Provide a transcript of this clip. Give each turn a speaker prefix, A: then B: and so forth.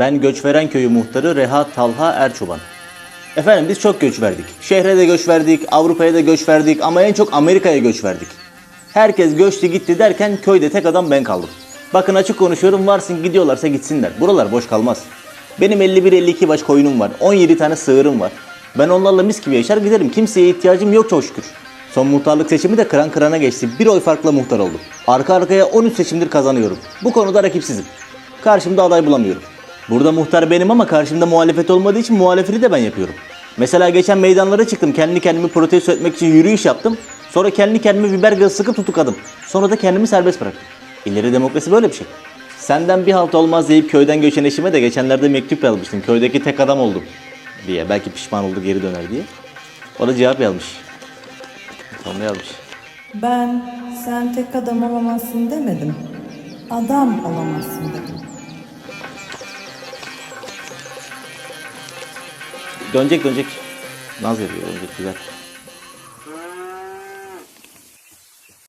A: Ben Göçveren Köyü muhtarı Reha Talha Erçoban. Efendim biz çok göç verdik. Şehre de göç verdik, Avrupa'ya da göç verdik ama en çok Amerika'ya göç verdik. Herkes göçtü gitti derken köyde tek adam ben kaldım. Bakın açık konuşuyorum varsın gidiyorlarsa gitsinler. Buralar boş kalmaz. Benim 51-52 baş koyunum var. 17 tane sığırım var. Ben onlarla mis gibi yaşar giderim. Kimseye ihtiyacım yok çok şükür. Son muhtarlık seçimi de kıran kırana geçti. Bir oy farkla muhtar oldum. Arka arkaya 13 seçimdir kazanıyorum. Bu konuda rakipsizim. Karşımda aday bulamıyorum. Burada muhtar benim ama karşımda muhalefet olmadığı için muhalefeti de ben yapıyorum. Mesela geçen meydanlara çıktım. Kendi kendimi protesto etmek için yürüyüş yaptım. Sonra kendi kendime biber gazı sıkıp tutukladım. Sonra da kendimi serbest bıraktım. İleri demokrasi böyle bir şey. Senden bir halt olmaz deyip köyden göçen eşime de geçenlerde mektup yazmıştım. Köydeki tek adam oldum diye. Belki pişman oldu geri döner diye. O da cevap yazmış. Sonra yazmış.
B: Ben sen tek adam olamazsın demedim. Adam olamazsın dedim.
A: Dönecek dönecek. Naz yapıyor dönecek güzel.